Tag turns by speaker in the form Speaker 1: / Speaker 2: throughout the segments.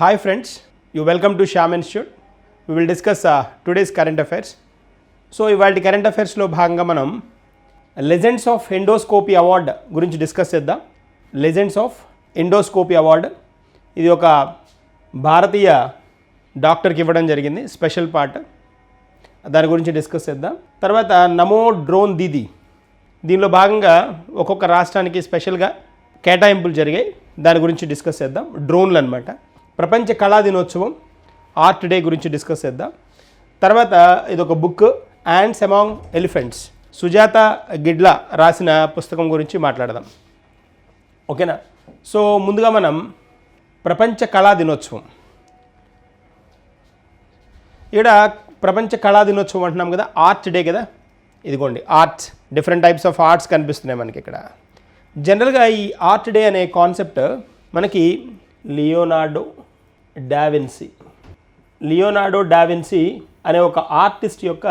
Speaker 1: Hi friends you welcome to Shyam institute we will discuss today's current affairs so ఇవాళ current అఫైర్స్లో భాగంగా మనం legends of endoscopy award గురించి discuss చేద్దాం. Legends of endoscopy award ఇది ఒక భారతీయ డాక్టర్కి ఇవ్వడం జరిగింది. స్పెషల్ పార్ట్ దాని గురించి డిస్కస్ చేద్దాం. తర్వాత నమో డ్రోన్ దీది. దీనిలో భాగంగా ఒక్కొక్క రాష్ట్రానికి స్పెషల్గా కేటాయింపులు జరిగాయి. దాని గురించి డిస్కస్ చేద్దాం. డ్రోన్లు అనమాట ప్రపంచ కళా దినోత్సవం ఆర్ట్ డే గురించి డిస్కస్ చేద్దాం. తర్వాత ఇది ఒక book ants among elephants Sujatha Gidla రాసిన పుస్తకం గురించి మాట్లాడదాం. ఓకేనా? సో ముందుగా మనం ప్రపంచ కళా దినోత్సవం. ఇక్కడ ప్రపంచ కళా దినోత్సవం అంటున్నాం కదా ఆర్ట్ డే కదా? ఇదిగోండి arts different types of arts కనిపిస్తున్నాయి మనకి ఇక్కడ. జనరల్గా ఈ ఆర్ట్ డే అనే కాన్సెప్ట్ మనకి Leonardo da Vinci Leonardo da Vinci అనే ఒక ఆర్టిస్ట్ యొక్క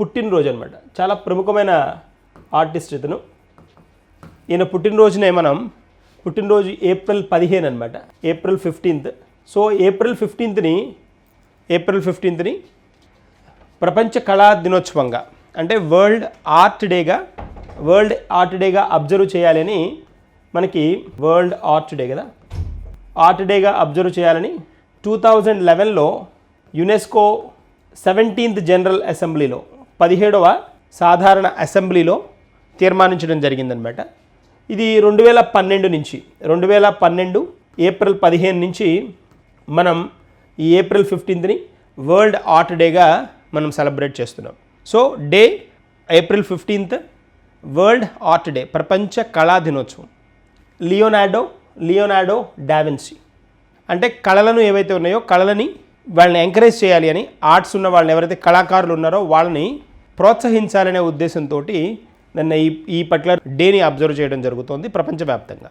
Speaker 1: పుట్టినరోజు అనమాట చాలా ప్రముఖమైన ఆర్టిస్ట్ ఇతను. ఈయన పుట్టినరోజునే మనం పుట్టినరోజు ఏప్రిల్ పదిహేను అనమాట ఏప్రిల్ ఫిఫ్టీన్త్. సో ఏప్రిల్ ఫిఫ్టీన్త్ని ఏప్రిల్ ఫిఫ్టీన్త్ని ప్రపంచ కళా దినోత్సవంగా అంటే వరల్డ్ ఆర్ట్ డేగా వరల్డ్ ఆర్ట్ డేగా అబ్జర్వ్ చేయాలని మనకి వరల్డ్ ఆర్ట్ డే కదా. ఆర్ట్ డేగా అబ్జర్వ్ చేయాలని టూ థౌజండ్ లెవెన్లో యునెస్కో సెవెంటీన్త్ జనరల్ అసెంబ్లీలో పదిహేడవ సాధారణ అసెంబ్లీలో తీర్మానించడం జరిగిందనమాట ఇది రెండు వేల పన్నెండు నుంచి రెండు వేల పన్నెండు ఏప్రిల్ పదిహేను నుంచి మనం ఈ ఏప్రిల్ ఫిఫ్టీన్త్ని వరల్డ్ ఆర్ట్ డేగా మనం సెలబ్రేట్ చేస్తున్నాం. So day April fifteenth world art day ప్రపంచ కళా దినోత్సవం. లియోనార్డో లియోనార్డో డావిన్సీ అంటే కళలను ఏవైతే ఉన్నాయో కళలని వాళ్ళని ఎంకరేజ్ చేయాలి అని ఆర్ట్స్ ఉన్న వాళ్ళని ఎవరైతే కళాకారులు ఉన్నారో వాళ్ళని ప్రోత్సహించాలనే ఉద్దేశంతో నన్ను ఈ ఈ పర్టికులర్ డేని అబ్జర్వ్ చేయడం జరుగుతోంది ప్రపంచవ్యాప్తంగా.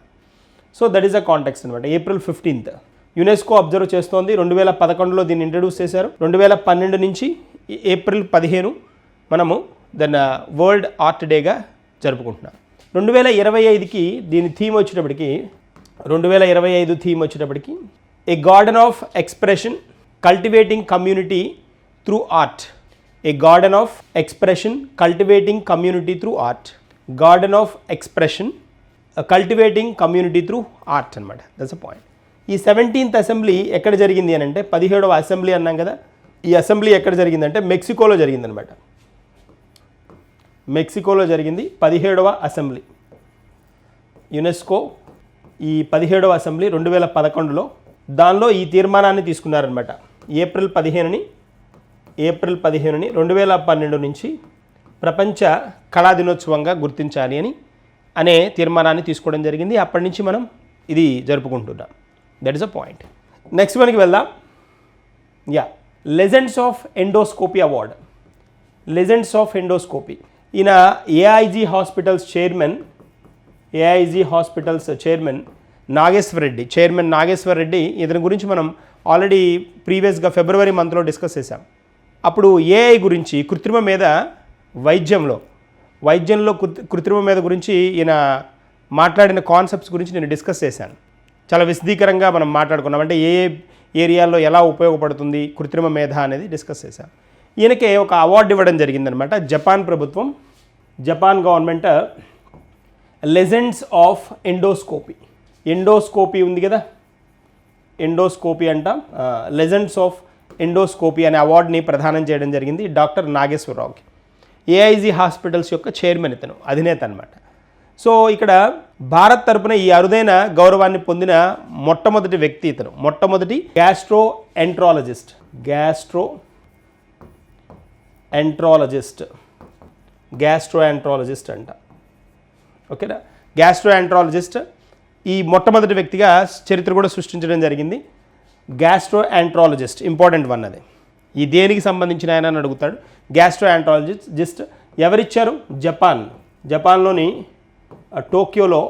Speaker 1: So that is a context అనమాట ఏప్రిల్ ఫిఫ్టీన్త్. యునెస్కో అబ్జర్వ్ చేస్తోంది. రెండు వేల పదకొండులో దీన్ని ఇంట్రడ్యూస్ చేశారు. రెండు వేల పన్నెండు నుంచి ఏప్రిల్ పదిహేను మనము దాన్ని వరల్డ్ ఆర్ట్ డేగా జరుపుకుంటున్నాం. రెండు వేల ఇరవై ఐదుకి దీని థీమ్ వచ్చేటప్పటికి రెండు వేల ఇరవై ఐదు థీమ్ వచ్చేటప్పటికి a garden of expression cultivating community through art. A garden of expression cultivating community through art. Garden of expression cultivating community through art అనమాట దట్స్ అ పాయింట్ ఈ సెవెంటీన్త్ అసెంబ్లీ ఎక్కడ జరిగింది అని అంటే పదిహేడవ అసెంబ్లీ అన్నాం కదా. ఈ అసెంబ్లీ ఎక్కడ జరిగిందంటే మెక్సికోలో జరిగిందనమాట మెక్సికోలో జరిగింది పదిహేడవ అసెంబ్లీ. యునెస్కో ఈ పదిహేడవ అసెంబ్లీ రెండు వేల పదకొండులో దానిలో ఈ తీర్మానాన్ని తీసుకున్నారనమాట ఏప్రిల్ పదిహేనుని ఏప్రిల్ పదిహేనుని రెండు వేల పన్నెండు నుంచి ప్రపంచ కళా దినోత్సవంగా గుర్తించాలి అని అనే తీర్మానాన్ని తీసుకోవడం జరిగింది. అప్పటి నుంచి మనం ఇది జరుపుకుంటున్నాం. That is a point next మనకి వెళ్దాం. Yeah legends of endoscopy award legends of endoscopy ఈయన AIG hospitals chairman AIG hospitals chairman Nageshwar Reddy chairman Nageshwar Reddy ఇతని గురించి మనం ఆల్రెడీ ప్రీవియస్గా ఫిబ్రవరి మంత్లో డిస్కస్ చేశాం. అప్పుడు ఏఐ గురించి కృత్రిమ మీద వైద్యంలో వైద్యంలో కృత్రిమ మీద గురించి ఈయన మాట్లాడిన కాన్సెప్ట్స్ గురించి నేను డిస్కస్ చేశాను. చాలా విశదీకరంగా మనం మాట్లాడుకున్నాం. అంటే ఏ ఏ ఏరియాల్లో ఎలా ఉపయోగపడుతుంది కృత్రిమ మేధ అనేది డిస్కస్ చేశాం. ఈయనకే ఒక అవార్డు ఇవ్వడం జరిగిందనమాట జపాన్ ప్రభుత్వం Japan government legends of endoscopy. Endoscopy ఉంది కదా? ఎండోస్కోపీ అంట. లెజెండ్స్ ఆఫ్ ఎండోస్కోపీ అనే అవార్డుని ప్రదానం చేయడం జరిగింది డాక్టర్ నాగేశ్వరరావుకి. ఏఐజీ హాస్పిటల్స్ యొక్క చైర్మన్ ఇతను అధినేత అనమాట సో ఇక్కడ భారత్ తరపున ఈ అరుదైన గౌరవాన్ని పొందిన మొట్టమొదటి వ్యక్తి ఇతను. మొట్టమొదటి gastroenterologist gastroenterologist gastroenterologist అంట. ఓకేనా? గ్యాస్ట్రోఎంట్రాలజిస్ట్. ఈ మొట్టమొదటి వ్యక్తిగా చరిత్ర కూడా సృష్టించడం జరిగింది. గ్యాస్ట్రోఎంట్రాలజిస్ట్ ఇంపార్టెంట్ వన్ అది. ఈ దేనికి సంబంధించిన ఆయన అని అడుగుతాడు. గ్యాస్ట్రో జస్ట్ ఎవరిచ్చారు? జపాన్. జపాన్లోని టోక్యోలో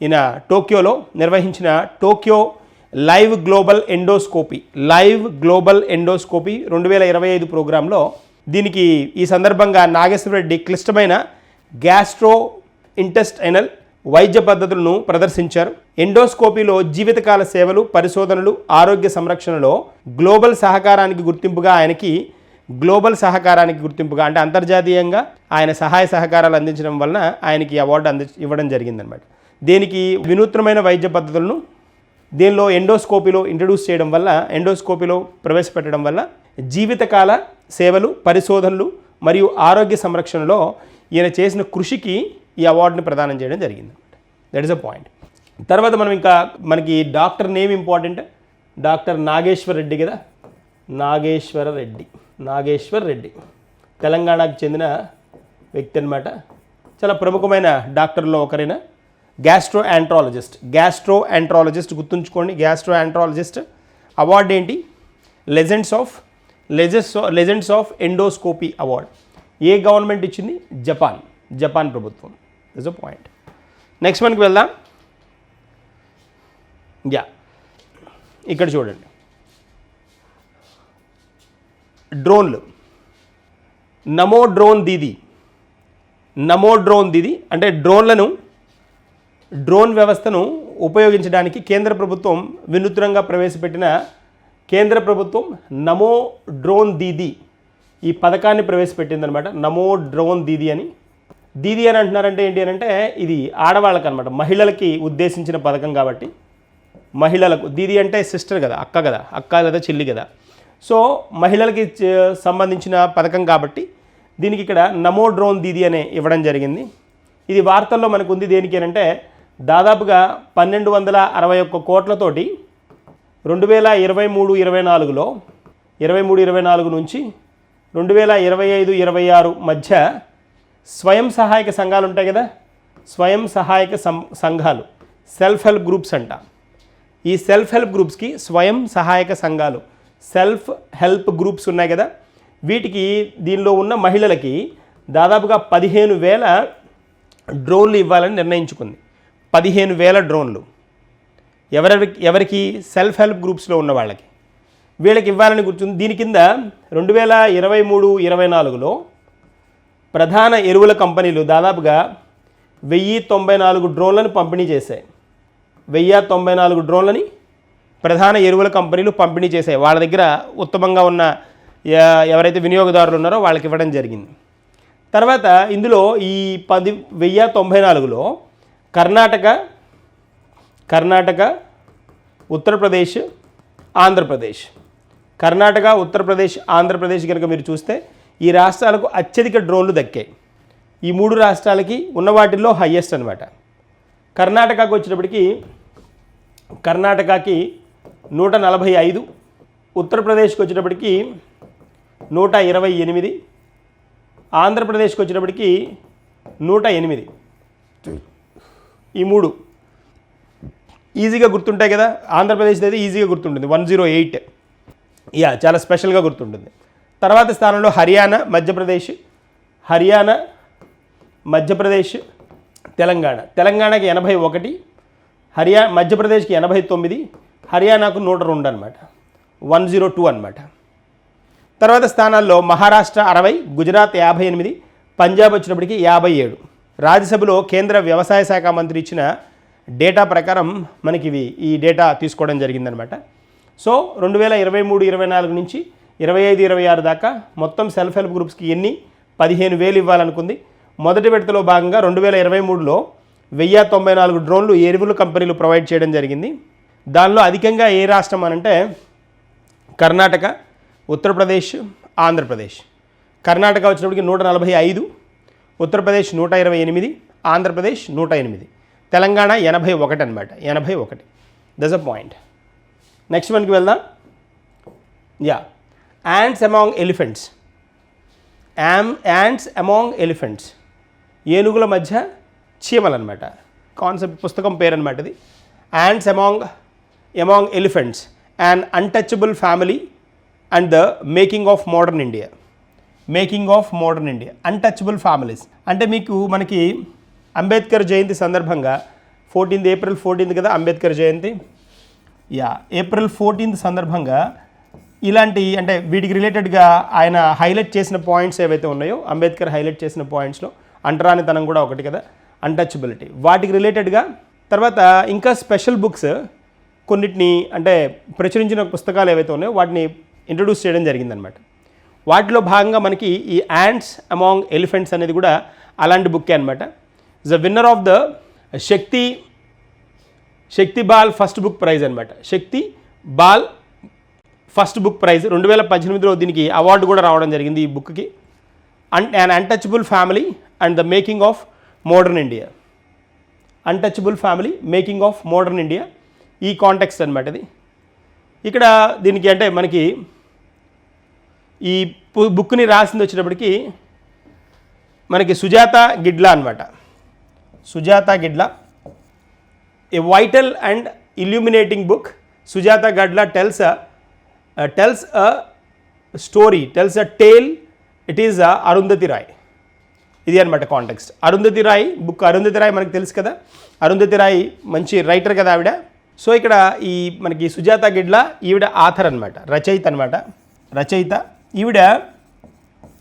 Speaker 1: ఈయన టోక్యోలో నిర్వహించిన Tokyo live global endoscopy live global endoscopy రెండు వేల ఇరవై ఐదు ప్రోగ్రాంలో దీనికి ఈ సందర్భంగా నాగేశ్వర రెడ్డి క్లిష్టమైన గ్యాస్ట్రో ఇంటెస్టైనల్ వైద్య పద్ధతులను ప్రదర్శించారు. ఎండోస్కోపీలో జీవితకాల సేవలు పరిశోధనలు ఆరోగ్య సంరక్షణలో గ్లోబల్ సహకారానికి గుర్తింపుగా ఆయనకి గ్లోబల్ సహకారానికి గుర్తింపుగా అంటే అంతర్జాతీయంగా ఆయన సహాయ సహకారాలు అందించడం వలన ఆయనకి అవార్డు అంది ఇవ్వడం జరిగిందనమాట దీనికి వినూత్నమైన వైద్య పద్ధతులను దీనిలో ఎండోస్కోపీలో ఇంట్రడ్యూస్ చేయడం వల్ల ఎండోస్కోపీలో ప్రవేశపెట్టడం వల్ల జీవితకాల సేవలు పరిశోధనలు మరియు ఆరోగ్య సంరక్షణలో ఈయన చేసిన కృషికి ఈ అవార్డుని ప్రదానం చేయడం జరిగింది. దట్ ఇస్ అ పాయింట్ తర్వాత మనం ఇంకా మనకి doctor name important. Doctor Nageshwar Reddy కదా? నాగేశ్వర రెడ్డి. నాగేశ్వర్ రెడ్డి. తెలంగాణకు చెందిన వ్యక్తి అనమాట చాలా ప్రముఖమైన డాక్టర్లో ఒకరైన గ్యాస్ట్రో యాంట్రాలజిస్ట్ గ్యాస్ట్రో యాంట్రాలజిస్ట్ గుర్తుంచుకోండి. గ్యాస్ట్రో యాంట్రాలజిస్ట్ అవార్డు ఏంటి? Legends of లెజెస్ legends of endoscopy award a government ఇచ్చింది? జపాన్. జపాన్ ప్రభుత్వం. ఇస్ అ పాయింట్ నెక్స్ట్ మనకి వెళ్దాం. యా ఇక్కడ చూడండి. డ్రోన్లు నమో డ్రోన్ దీది నమో డ్రోన్ దీది అంటే డ్రోన్లను డ్రోన్ వ్యవస్థను ఉపయోగించడానికి కేంద్ర ప్రభుత్వం వినూత్నంగా ప్రవేశపెట్టిన కేంద్ర ప్రభుత్వం నమో డ్రోన్ దీది ఈ పథకాన్ని ప్రవేశపెట్టిందనమాట. నమో డ్రోన్ దీది అని. దీది అని అంటున్నారంటే ఏంటి అని అంటే ఇది ఆడవాళ్ళకి అనమాట మహిళలకి ఉద్దేశించిన పథకం కాబట్టి మహిళలకు దీది అంటే సిస్టర్ కదా అక్క కదా అక్క కదా చెల్లి కదా. సో మహిళలకి సంబంధించిన పథకం కాబట్టి దీనికి ఇక్కడ నమో డ్రోన్ దీది అనే ఇవ్వడం జరిగింది. ఇది వార్తల్లో మనకు ఉంది దేనికి అంటే దాదాపుగా పన్నెండు వందల అరవై ఒక్క కోట్లతోటి రెండు వేల ఇరవై మూడు ఇరవై నాలుగులో ఇరవై మూడు ఇరవై నాలుగు నుంచి రెండు వేల ఇరవై ఐదు ఇరవై ఆరు మధ్య స్వయం సహాయక సంఘాలు ఉంటాయి కదా? స్వయం సహాయక సంఘాలు. సెల్ఫ్ హెల్ప్ గ్రూప్స్ అంట. ఈ సెల్ఫ్ హెల్ప్ గ్రూప్స్కి స్వయం సహాయక సంఘాలు సెల్ఫ్ హెల్ప్ గ్రూప్స్ ఉన్నాయి కదా? వీటికి దీనిలో ఉన్న మహిళలకి దాదాపుగా పదిహేను వేల డ్రోన్లు ఇవ్వాలని నిర్ణయించుకుంది. పదిహేను వేల డ్రోన్లు. ఎవరెవరికి ఎవరికి సెల్ఫ్ హెల్ప్ గ్రూప్స్లో ఉన్న వాళ్ళకి? వీళ్ళకి ఇవ్వాలని కూర్చుంది దీని కింద రెండు వేల ఇరవై మూడు ఇరవై నాలుగులో ప్రధాన ఎరువుల కంపెనీలు దాదాపుగా వెయ్యి తొంభై నాలుగు డ్రోన్లను పంపిణీ చేశాయి. వెయ్యి తొంభై నాలుగు డ్రోన్లని ప్రధాన ఎరువుల కంపెనీలు పంపిణీ చేశాయి. వాళ్ళ దగ్గర ఉత్తమంగా ఉన్న ఎవరైతే వినియోగదారులు ఉన్నారో వాళ్ళకి ఇవ్వడం జరిగింది. తర్వాత ఇందులో ఈ పది వెయ్యి తొంభై నాలుగులో కర్ణాటక కర్ణాటక ఉత్తరప్రదేశ్ ఆంధ్రప్రదేశ్. కర్ణాటక ఉత్తరప్రదేశ్ ఆంధ్రప్రదేశ్ కనుక మీరు చూస్తే ఈ రాష్ట్రాలకు అత్యధిక డ్రోన్లు దక్కాయి. ఈ మూడు రాష్ట్రాలకి ఉన్న వాటిల్లో హయ్యెస్ట్ అనమాట కర్ణాటకకు వచ్చినప్పటికీ కర్ణాటకకి నూట నలభై ఐదు ఉత్తరప్రదేశ్కి వచ్చేటప్పటికి నూట ఇరవై ఎనిమిది ఆంధ్రప్రదేశ్కి వచ్చేటప్పటికి నూట ఎనిమిది. ఈ మూడు ఈజీగా గుర్తుంటాయి కదా? ఆంధ్రప్రదేశ్ అయితే ఈజీగా గుర్తుంటుంది. One zero eight. యా చాలా స్పెషల్గా గుర్తుంటుంది. తర్వాత స్థానంలో హర్యానా మధ్యప్రదేశ్ హర్యానా మధ్యప్రదేశ్ తెలంగాణ. తెలంగాణకి ఎనభై ఒకటి హర్యా మధ్యప్రదేశ్కి ఎనభై తొమ్మిది హర్యానాకు నూట రెండు అనమాట వన్ జీరో టూ అనమాట తర్వాత స్థానాల్లో మహారాష్ట్ర అరవై గుజరాత్ యాభై ఎనిమిది పంజాబ్ వచ్చినప్పటికీ యాభై ఏడు. రాజ్యసభలో కేంద్ర వ్యవసాయ శాఖ మంత్రి ఇచ్చిన డేటా ప్రకారం మనకి ఇవి ఈ డేటా తీసుకోవడం జరిగిందనమాట సో రెండు వేల ఇరవై మూడు ఇరవై నాలుగు నుంచి ఇరవై ఐదు ఇరవై ఆరు దాకా మొత్తం సెల్ఫ్ హెల్ప్ గ్రూప్స్కి ఎన్ని? పదిహేను వేలు ఇవ్వాలనుకుంది. మొదటి విడతలో భాగంగా రెండు వేల ఇరవై మూడులో వెయ్యి తొంభై నాలుగు డ్రోన్లు ఎరువుల కంపెనీలు ప్రొవైడ్ చేయడం జరిగింది. దానిలో అధికంగా ఏ రాష్ట్రం అనంటే కర్ణాటక ఉత్తరప్రదేశ్ ఆంధ్రప్రదేశ్. కర్ణాటక వచ్చినప్పటికి నూట నలభై ఐదు ఉత్తరప్రదేశ్ నూట ఇరవై ఎనిమిది ఆంధ్రప్రదేశ్ నూట ఎనిమిది. తెలంగాణ ఎనభై ఒకటి అనమాట ఎనభై ఒకటి. దస్ అ పాయింట్ నెక్స్ట్ మనకి వెళ్దాం. Yeah ants among elephants um ants among elephants ఏనుగుల మధ్య చీమలు అనమాట కాన్సెప్ట్ పుస్తకం పేరు అనమాట ఇది. Ants among among elephants and untouchable family and the making of modern India making of modern India untouchable families అంటే మీకు మనకి అంబేద్కర్ జయంతి సందర్భంగా ఫోర్టీన్త్ ఏప్రిల్ ఫోర్టీన్త్ కదా Ambedkar Jayanti? Yeah April fourteenth సందర్భంగా ఇలాంటి అంటే వీటికి రిలేటెడ్గా ఆయన హైలైట్ చేసిన పాయింట్స్ ఏవైతే ఉన్నాయో అంబేద్కర్ హైలైట్ చేసిన పాయింట్స్లో అంటరానితనం కూడా ఒకటి కదా అన్టచబిలిటీ వాటికి రిలేటెడ్గా తర్వాత ఇంకా స్పెషల్ బుక్స్ కొన్నిటిని అంటే ప్రచురించిన పుస్తకాలు ఏవైతే ఉన్నాయో వాటిని ఇంట్రడ్యూస్ చేయడం జరిగిందనమాట వాటిలో భాగంగా మనకి ఈ యాండ్స్ అమాంగ్ ఎలిఫెంట్స్ అనేది కూడా అలాంటి బుక్కే అనమాట the winner of the Shakti Shakti ball first book prize అనమాట Shakti ball first book prize రెండు వేల పద్దెనిమిదిలో దీనికి అవార్డు కూడా రావడం జరిగింది ఈ బుక్కి. Un un untouchable family and the making of modern India untouchable family making of modern India ఈ కాంటెక్స్ట్ అనమాట ఇది. ఇక్కడ దీనికి అంటే మనకి ఈ బుక్ని రాసింది వచ్చేటప్పటికి మనకి సుజాత గిడ్లా అనమాట Sujatha Gidla. A vital and illuminating book Sujatha Gadla tells tells a story tells a tale it is Arundhati Roy ఇది అనమాట కాంటెక్స్ట్ అరుంధతి రాయ్ బుక్ అరుంధతి రాయ్ మనకు తెలుసు కదా. అరుంధతి రాయ్ మంచి రైటర్ కదా ఆవిడ. సో ఇక్కడ ఈ మనకి సుజాత గిడ్ల ఈవిడ ఆథర్ అనమాట రచయిత అనమాట రచయిత. ఈవిడ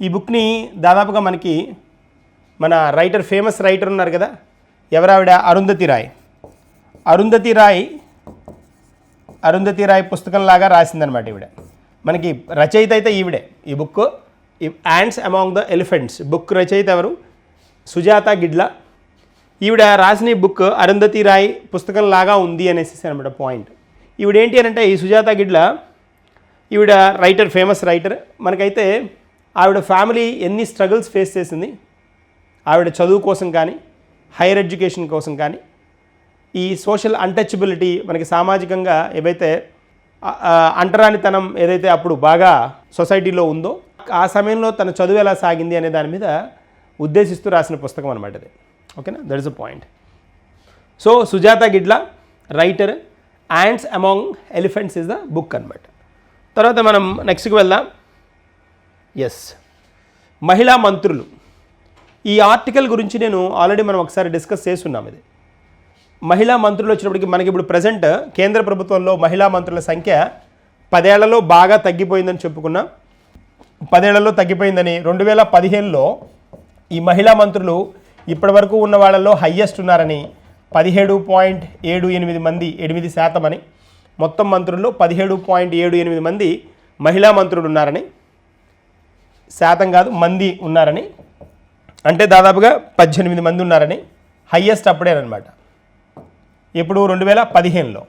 Speaker 1: ఈ బుక్ని దాదాపుగా మనకి మన రైటర్ ఫేమస్ రైటర్ ఉన్నారు కదా. ఎవరావిడ? అరుంధతి రాయ్ అరుంధతి రాయ్ అరుంధతి రాయ్ పుస్తకంలాగా రాసిందనమాట ఈవిడ. మనకి రచయిత అయితే ఈవిడే ఈ book ants among the elephants book రచయిత ఎవరు? సుజాత గిడ్ల. ఈవిడ రాసిన ఈ బుక్ అరుంధతి రాయ్ పుస్తకం లాగా ఉంది అనేసి అనమాట పాయింట్ ఈవిడ ఏంటి అని అంటే ఈ సుజాత గిడ్ల ఈవిడ రైటర్ ఫేమస్ రైటర్ మనకైతే ఆవిడ ఫ్యామిలీ ఎన్ని స్ట్రగుల్స్ ఫేస్ చేసింది? ఆవిడ చదువు కోసం కానీ హైయర్ ఎడ్యుకేషన్ కోసం కానీ ఈ సోషల్ అన్టచబిలిటీ మనకి సామాజికంగా ఏవైతే అంటరానితనం ఏదైతే అప్పుడు బాగా సొసైటీలో ఉందో ఆ సమయంలో తన చదువు ఎలా సాగింది అనే దాని మీద ఉద్దేశిస్తూ రాసిన పుస్తకం అనమాట అది. ఓకేనా? That is a point so Sujatha Gidla writer ants among elephants is the book అనమాట తర్వాత మనం నెక్స్ట్కి వెళ్దాం. ఎస్ మహిళా మంత్రులు. ఈ ఆర్టికల్ గురించి నేను ఆల్రెడీ మనం ఒకసారి డిస్కస్ చేస్తున్నాం ఇది. మహిళా మంత్రులు వచ్చినప్పటికి మనకి ఇప్పుడు ప్రజెంట్ కేంద్ర ప్రభుత్వంలో మహిళా మంత్రుల సంఖ్య పదేళ్ళలో బాగా తగ్గిపోయిందని చెప్పుకున్నాం. పదేళ్ళలో తగ్గిపోయిందని రెండు వేల పదిహేనులో ఈ మహిళా మంత్రులు ఇప్పటివరకు ఉన్న వాళ్ళల్లో హయ్యెస్ట్ ఉన్నారని పదిహేడు పాయింట్ ఏడు ఎనిమిది మంది ఎనిమిది శాతం అని. మొత్తం మంత్రుల్లో పదిహేడు పాయింట్ ఏడు ఎనిమిది మంది మహిళా మంత్రులు ఉన్నారని. శాతం కాదు మంది ఉన్నారని. అంటే దాదాపుగా పద్దెనిమిది మంది ఉన్నారని. హయ్యెస్ట్ అప్పుడేనమాట ఇప్పుడు రెండు వేల పదిహేనులో.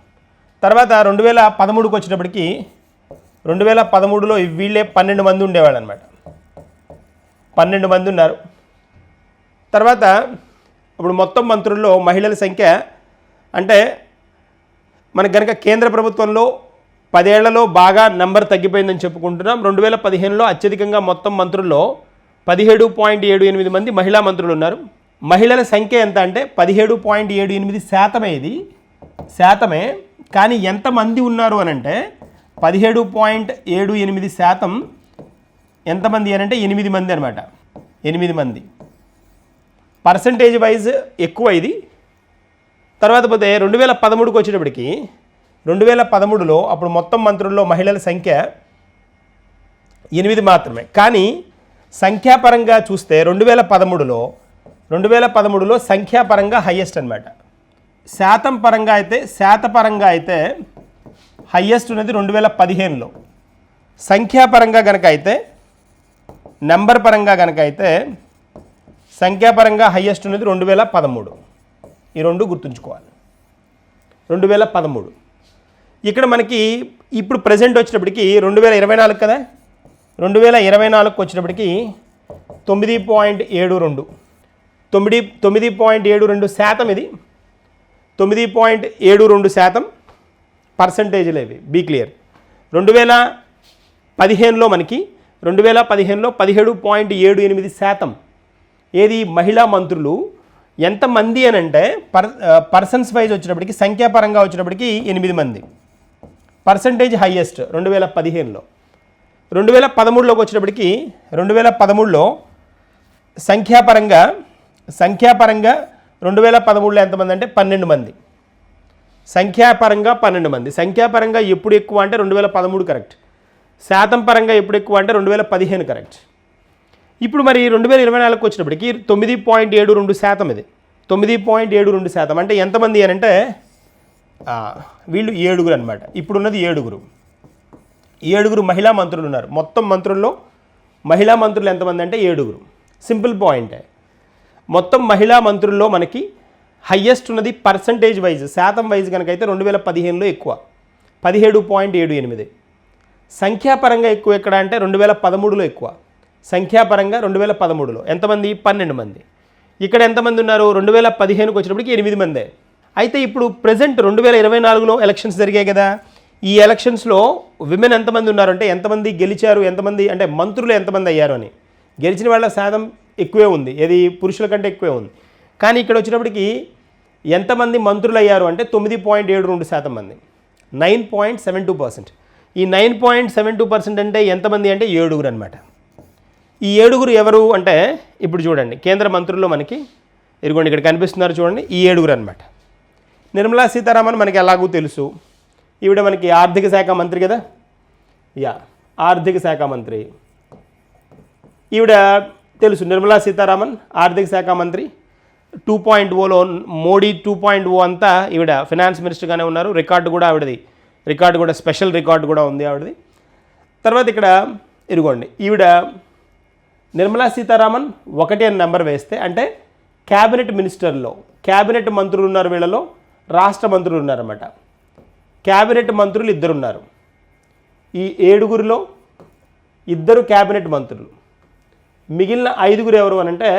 Speaker 1: తర్వాత రెండు వేల పదమూడుకి వచ్చేటప్పటికి రెండు వేల పదమూడులో వీళ్ళే పన్నెండు మంది ఉండేవాళ్ళు అనమాట పన్నెండు మంది ఉన్నారు. తర్వాత ఇప్పుడు మొత్తం మంత్రుల్లో మహిళల సంఖ్య అంటే మనకు కనుక కేంద్ర ప్రభుత్వంలో పదేళ్ళలో బాగా నెంబర్ తగ్గిపోయిందని చెప్పుకుంటున్నాం. రెండు వేల పదిహేనులో అత్యధికంగా మొత్తం మంత్రుల్లో పదిహేడు పాయింట్ ఏడు ఎనిమిది మంది మహిళా మంత్రులు ఉన్నారు. మహిళల సంఖ్య ఎంత అంటే పదిహేడు పాయింట్ ఏడు ఎనిమిది శాతమే ఇది. శాతమే. కానీ ఎంతమంది ఉన్నారు అని అంటే పదిహేడు పాయింట్ ఏడు ఎనిమిది శాతం ఎంతమంది అని అంటే ఎనిమిది మంది అనమాట ఎనిమిది మంది. పర్సంటేజ్ వైజ్ ఎక్కువ ఇది. తర్వాత పోతే రెండు వేల పదమూడుకి వచ్చేటప్పటికి రెండు వేల పదమూడులో అప్పుడు మొత్తం మంత్రుల్లో మహిళల సంఖ్య ఎనిమిది మాత్రమే. కానీ సంఖ్యాపరంగా చూస్తే రెండు వేల పదమూడులో రెండు వేల పదమూడులో సంఖ్యాపరంగా హయ్యెస్ట్ అనమాట శాతం పరంగా అయితే శాతపరంగా అయితే హయ్యెస్ట్ ఉన్నది రెండు వేల పదిహేనులో. సంఖ్యాపరంగా కనుక అయితే నెంబర్ పరంగా కనుక అయితే సంఖ్యాపరంగా హయ్యెస్ట్ ఉన్నది రెండు వేల పదమూడు. ఈ రెండు గుర్తుంచుకోవాలి. రెండు వేల పదమూడు. ఇక్కడ మనకి ఇప్పుడు ప్రజెంట్ వచ్చేటప్పటికి రెండు వేల ఇరవై నాలుగు కదా? రెండు వేల ఇరవై నాలుగుకి వచ్చేటప్పటికి తొమ్మిది పాయింట్ ఏడు రెండు. తొమ్మిది తొమ్మిది పాయింట్ ఏడు రెండు శాతం ఇది. తొమ్మిది పాయింట్ ఏడు రెండు శాతం పర్సంటేజ్లు ఇవి. Be clear. రెండు వేల పదిహేనులో మనకి రెండు వేల పదిహేనులో పదిహేడు పాయింట్ ఏడు ఎనిమిది శాతం. ఏది? మహిళా మంత్రులు. ఎంతమంది అని అంటే పర్ పర్సన్స్ వైజ్ వచ్చినప్పటికి సంఖ్యాపరంగా వచ్చినప్పటికి ఎనిమిది మంది. పర్సంటేజ్ హయ్యెస్ట్ రెండు వేల పదిహేనులో. రెండు వేల పదమూడులోకి వచ్చినప్పటికి రెండు వేల పదమూడులో సంఖ్యాపరంగా సంఖ్యాపరంగా రెండు వేల పదమూడులో ఎంతమంది అంటే పన్నెండు మంది. సంఖ్యాపరంగా పన్నెండు మంది. సంఖ్యాపరంగా ఎప్పుడు ఎక్కువ అంటే రెండు వేల పదమూడు కరెక్ట్. శాతం పరంగా ఎప్పుడు ఎక్కువ అంటే రెండు వేల పదిహేను కరెక్ట్. ఇప్పుడు మరి రెండు వేల ఇరవై నాలుగుకి వచ్చినప్పటికీ తొమ్మిది పాయింట్ ఏడు రెండు శాతం ఇది. తొమ్మిది పాయింట్ ఏడు రెండు శాతం. అంటే ఎంతమంది అని అంటే వీళ్ళు ఏడుగురు అనమాట ఇప్పుడున్నది ఏడుగురు. ఏడుగురు మహిళా మంత్రులు ఉన్నారు. మొత్తం మంత్రుల్లో మహిళా మంత్రులు ఎంతమంది అంటే ఏడుగురు. సింపుల్ పాయింటే. మొత్తం మహిళా మంత్రుల్లో మనకి హయ్యెస్ట్ ఉన్నది పర్సంటేజ్ వైజ్ శాతం వైజ్ కనుకైతే రెండు వేల పదిహేనులో ఎక్కువ. పదిహేడు పాయింట్ ఏడు ఎనిమిది. సంఖ్యాపరంగా ఎక్కువ ఎక్కడ అంటే రెండు వేల పదమూడులో ఎక్కువ. సంఖ్యాపరంగా రెండు వేల పదమూడులో. ఎంతమంది? పన్నెండు మంది. ఇక్కడ ఎంతమంది ఉన్నారు? రెండు వేల పదిహేనుకి వచ్చినప్పటికి ఎనిమిది మందే. అయితే ఇప్పుడు ప్రజెంట్ రెండు వేల ఇరవై నాలుగులో ఎలక్షన్స్ జరిగాయి కదా. ఈ ఎలక్షన్స్లో విమెన్ ఎంతమంది ఉన్నారంటే ఎంతమంది గెలిచారు? ఎంతమంది అంటే మంత్రులు ఎంతమంది అయ్యారు అని. గెలిచిన వాళ్ళ శాతం ఎక్కువే ఉంది. ఏది పురుషుల కంటే ఎక్కువే ఉంది. కానీ ఇక్కడ వచ్చినప్పటికి ఎంతమంది మంత్రులు అయ్యారు అంటే తొమ్మిది పాయింట్ ఏడు రెండు శాతం మంది. Nine point seven two percent. ఈ nine point seven two percent అంటే ఎంతమంది అంటే ఏడుగురు అనమాట ఈ ఏడుగురు ఎవరు అంటే ఇప్పుడు చూడండి కేంద్ర మంత్రుల్లో మనకి ఇదిగోండి ఇక్కడ కనిపిస్తున్నారు చూడండి ఈ ఏడుగురు అనమాట నిర్మలా సీతారామన్ మనకి ఎలాగూ తెలుసు. ఈవిడ మనకి ఆర్థిక శాఖ మంత్రి కదా? యా ఆర్థిక శాఖ మంత్రి. ఈవిడ తెలుసు. నిర్మలా సీతారామన్ ఆర్థిక శాఖ మంత్రి. టూ పాయింట్ ఓలో మోడీ టూ పాయింట్ ఓ అంతా ఈవిడ ఫినాన్స్ మినిస్టర్గానే ఉన్నారు. రికార్డు కూడా ఆవిడది. రికార్డు కూడా స్పెషల్ రికార్డు కూడా ఉంది ఆవిడది. తర్వాత ఇక్కడ ఇదిగోండి. ఈవిడ నిర్మలా సీతారామన్ ఒకటి అని నెంబర్ వేస్తే అంటే క్యాబినెట్ మినిస్టర్లో క్యాబినెట్ మంత్రులు ఉన్నారు వీళ్ళలో రాష్ట్ర మంత్రులు ఉన్నారన్నమాట. క్యాబినెట్ మంత్రులు ఇద్దరు ఉన్నారు. ఈ ఏడుగురిలో ఇద్దరు క్యాబినెట్ మంత్రులు. మిగిలిన ఐదుగురు ఎవరు అనంటే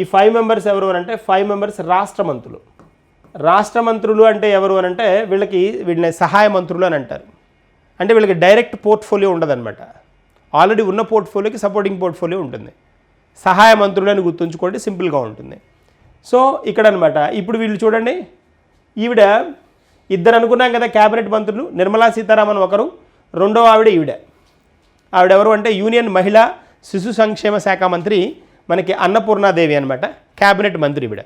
Speaker 1: ఈ ఫైవ్ మెంబర్స్ ఎవరు అనంటే అంటే ఫైవ్ మెంబర్స్ రాష్ట్ర మంత్రులు రాష్ట్ర మంత్రులు అంటే ఎవరు అని అంటే వీళ్ళకి వీళ్ళని సహాయ మంత్రులు అని అంటారు. అంటే వీళ్ళకి డైరెక్ట్ పోర్ట్ఫోలియో ఉండదన్నమాట. ఆల్రెడీ ఉన్న పోర్ట్ఫోలియోకి సపోర్టింగ్ పోర్ట్ఫోలియో ఉంటుంది. సహాయ మంత్రులు అని గుర్తుంచుకోండి సింపుల్గా ఉంటుంది. సో ఇక్కడ అనమాట ఇప్పుడు వీళ్ళు చూడండి. ఈవిడ ఇద్దరు అనుకున్నాం కదా క్యాబినెట్ మంత్రులు నిర్మలా సీతారామన్ ఒకరు రెండో ఆవిడ ఈవిడ. ఆవిడెవరు అంటే యూనియన్ మహిళా శిశు సంక్షేమ శాఖ మంత్రి మనకి అన్నపూర్ణాదేవి అనమాట క్యాబినెట్ మంత్రి ఇవిడ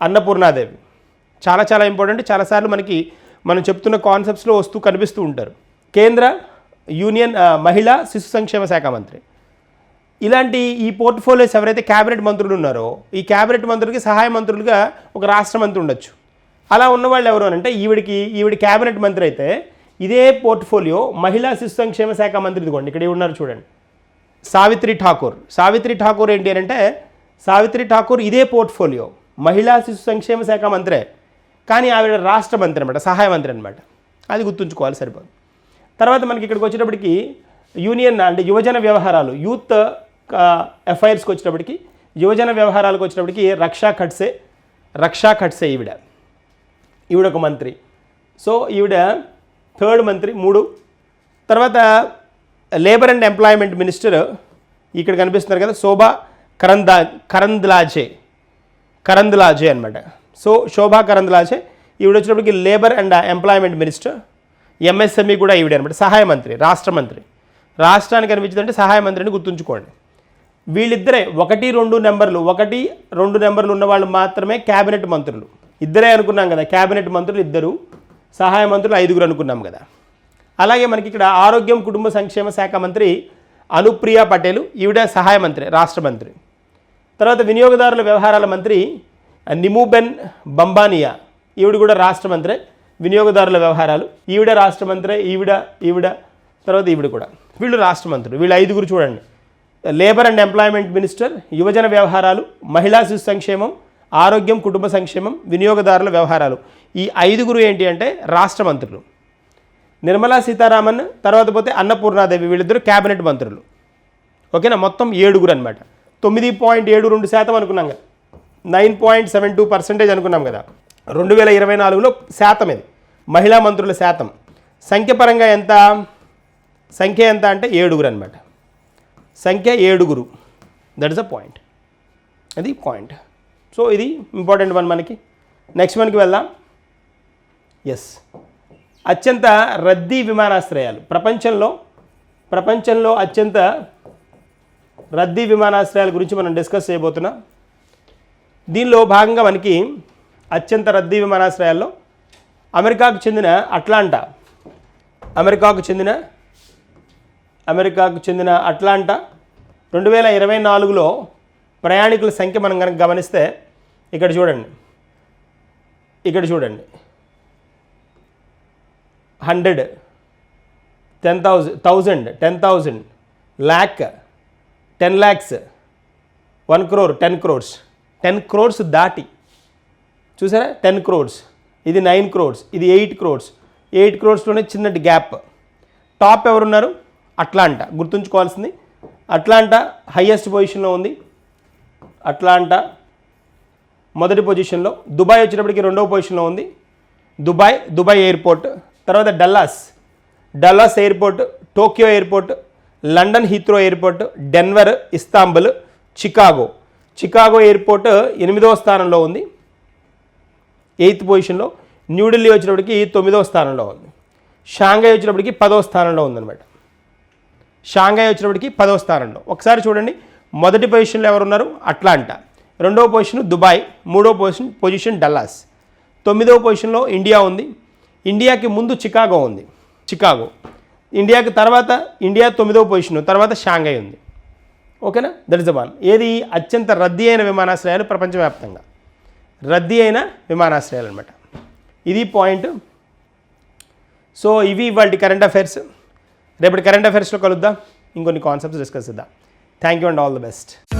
Speaker 1: అన్నపూర్ణాదేవి. చాలా చాలా ఇంపార్టెంట్. చాలాసార్లు మనకి మనం చెప్తున్న కాన్సెప్ట్స్లో వస్తూ కనిపిస్తూ ఉంటారు. కేంద్ర యూనియన్ మహిళా శిశు సంక్షేమ శాఖ మంత్రి. ఇలాంటి ఈ పోర్ట్ఫోలియోస్ ఎవరైతే క్యాబినెట్ మంత్రులు ఉన్నారో ఈ క్యాబినెట్ మంత్రులకి సహాయ మంత్రులుగా ఒక రాష్ట్ర మంత్రి ఉండొచ్చు. అలా ఉన్నవాళ్ళు ఎవరు అంటే ఈవిడికి ఈవిడ క్యాబినెట్ మంత్రి అయితే ఇదే పోర్ట్ఫోలియో మహిళా శిశు సంక్షేమ శాఖ మంత్రి ఇదిగోండి. ఇక్కడ ఉన్నారు చూడండి. సావిత్రి ఠాకూర్. సావిత్రి ఠాకూర్ ఏంటి అని అంటే సావిత్రి ఠాకూర్ ఇదే పోర్ట్ఫోలియో. మహిళా శిశు సంక్షేమ శాఖ మంత్రే. కానీ ఆవిడ రాష్ట్ర మంత్రి అనమాట సహాయ మంత్రి అనమాట అది గుర్తుంచుకోవాలి సరిపోదు. తర్వాత మనకి ఇక్కడికి వచ్చేటప్పటికి యూనియన్ అంటే యువజన వ్యవహారాలు యూత్ ఎఫ్ఐఆర్స్కి వచ్చేటప్పటికి యువజన వ్యవహారాలకు వచ్చేటప్పటికి రక్షా ఖడ్సే రక్షా ఖడ్సే ఈవిడ. ఈవిడ ఒక మంత్రి. సో ఈవిడ థర్డ్ మంత్రి మూడు. తర్వాత లేబర్ అండ్ ఎంప్లాయ్మెంట్ మినిస్టర్ ఇక్కడ కనిపిస్తున్నారు కదా శోభా కరందా కరంద్లాజే కరంద్లాజే అనమాట సో శోభా కరంద్లాజే ఈవిడ వచ్చినప్పటికి labour and employment minister MSME కూడా ఈవిడ అనమాట సహాయ మంత్రి రాష్ట్ర మంత్రి. రాష్ట్రానికి అనిపించిందంటే సహాయ మంత్రిని గుర్తుంచుకోండి. వీళ్ళిద్దరే ఒకటి రెండు నెంబర్లు ఒకటి రెండు నెంబర్లు ఉన్న వాళ్ళు మాత్రమే క్యాబినెట్ మంత్రులు. ఇద్దరే అనుకున్నాం కదా క్యాబినెట్ మంత్రులు ఇద్దరు సహాయ మంత్రులు ఐదుగురు అనుకున్నాం కదా. అలాగే మనకి ఇక్కడ ఆరోగ్యం కుటుంబ సంక్షేమ శాఖ మంత్రి అనుప్రియ పటేల్ ఈవిడ సహాయ మంత్రి రాష్ట్ర మంత్రి. తర్వాత వినియోగదారుల వ్యవహారాల మంత్రి నిమూబెన్ బంబానియా ఈవిడ కూడా రాష్ట్ర మంత్రి వినియోగదారుల వ్యవహారాలు. ఈవిడ రాష్ట్ర మంత్రి ఈవిడ ఈవిడ తర్వాత ఈవిడ కూడా. వీళ్ళు రాష్ట్ర మంత్రులు. వీళ్ళు ఐదుగురు చూడండి. లేబర్ అండ్ ఎంప్లాయ్మెంట్ మినిస్టర్ యువజన వ్యవహారాలు మహిళా శిశు సంక్షేమం ఆరోగ్యం కుటుంబ సంక్షేమం వినియోగదారుల వ్యవహారాలు. ఈ ఐదుగురు ఏంటి అంటే రాష్ట్ర మంత్రులు. నిర్మలా సీతారామన్ తర్వాత పోతే అన్నపూర్ణాదేవి వీళ్ళిద్దరు క్యాబినెట్ మంత్రులు. ఓకేనా? మొత్తం ఏడుగురు అనమాట తొమ్మిది పాయింట్ ఏడు రెండు శాతం అనుకున్నాం కదా. Nine point seven two percentage అనుకున్నాం కదా. రెండు వేల ఇరవై నాలుగులో శాతం ఇది. మహిళా మంత్రుల శాతం. సంఖ్యపరంగా ఎంత? సంఖ్య ఎంత అంటే ఏడుగురు అనమాట సంఖ్య ఏడుగురు. దట్ ఇస్ అ పాయింట్ అది పాయింట్ సో ఇది ఇంపార్టెంట్ వన్ మనకి. నెక్స్ట్ వన్కి వెళ్దాం. ఎస్ అత్యంత రద్దీ విమానాశ్రయాలు. ప్రపంచంలో ప్రపంచంలో అత్యంత రద్దీ విమానాశ్రయాల గురించి మనం డిస్కస్ చేయబోతున్నాం. దీనిలో భాగంగా మనకి అత్యంత రద్దీ విమానాశ్రయాల్లో అమెరికాకు చెందిన అట్లాంటా. అమెరికాకు చెందిన అమెరికాకు చెందిన అట్లాంటా రెండు వేల ఇరవై నాలుగులో ప్రయాణికుల సంఖ్య మనం కనుక గమనిస్తే ఇక్కడ చూడండి. ఇక్కడ చూడండి. Hundred ten thousand thousand ten thousand lakh ten lakhs one crore ten crores. Ten crores దాటి. చూసారా? టెన్ క్రోర్స్. ఇది నైన్ క్రోర్స్. ఇది ఎయిట్ క్రోర్స్. ఎయిట్ క్రోర్స్లోనే చిన్నటి గ్యాప్. టాప్ ఎవరున్నారు? అట్లాంటా. గుర్తుంచుకోవాల్సింది. అట్లాంటా హయ్యెస్ట్ పొజిషన్లో ఉంది. అట్లాంటా మొదటి పొజిషన్లో. దుబాయ్ వచ్చేటప్పటికి రెండవ పొజిషన్లో ఉంది. Dubai Dubai airport. తర్వాత Dallas. Dallas airport Tokyo airport London Heathrow airport Denver Istanbul Chicago. Chicago airport ఎనిమిదవ స్థానంలో ఉంది. ఎయిత్ పొజిషన్లో. న్యూఢిల్లీ వచ్చినప్పటికి తొమ్మిదవ స్థానంలో ఉంది. షాంఘై వచ్చినప్పటికి పదవ స్థానంలో ఉందన్నమాట. షాంఘై వచ్చినప్పటికి పదవ స్థానంలో. ఒకసారి చూడండి. మొదటి పొజిషన్లో ఎవరున్నారు? అట్లాంటా. రెండవ పొజిషన్ దుబాయ్ మూడవ పొజిషన్ పొజిషన్ డల్లాస్. తొమ్మిదవ పొజిషన్లో ఇండియా ఉంది. ఇండియాకి ముందు చికాగో ఉంది. చికాగో. ఇండియాకి తర్వాత ఇండియా తొమ్మిదవ పొజిషన్ తర్వాత షాంఘై ఉంది. ఓకేనా? That is the one. ఏది? అత్యంత రద్దీ అయిన విమానాశ్రయాలు ప్రపంచవ్యాప్తంగా. రద్దీ అయిన విమానాశ్రయాలు అనమాట ఇది పాయింట్. సో ఇవి ఇవాళ కరెంట్ అఫైర్స్ రేపటి కరెంట్ అఫైర్స్లో కలుద్దాం. ఇంకొన్ని కాన్సెప్ట్స్ డిస్కస్ చేద్దాం. Thank you and all the best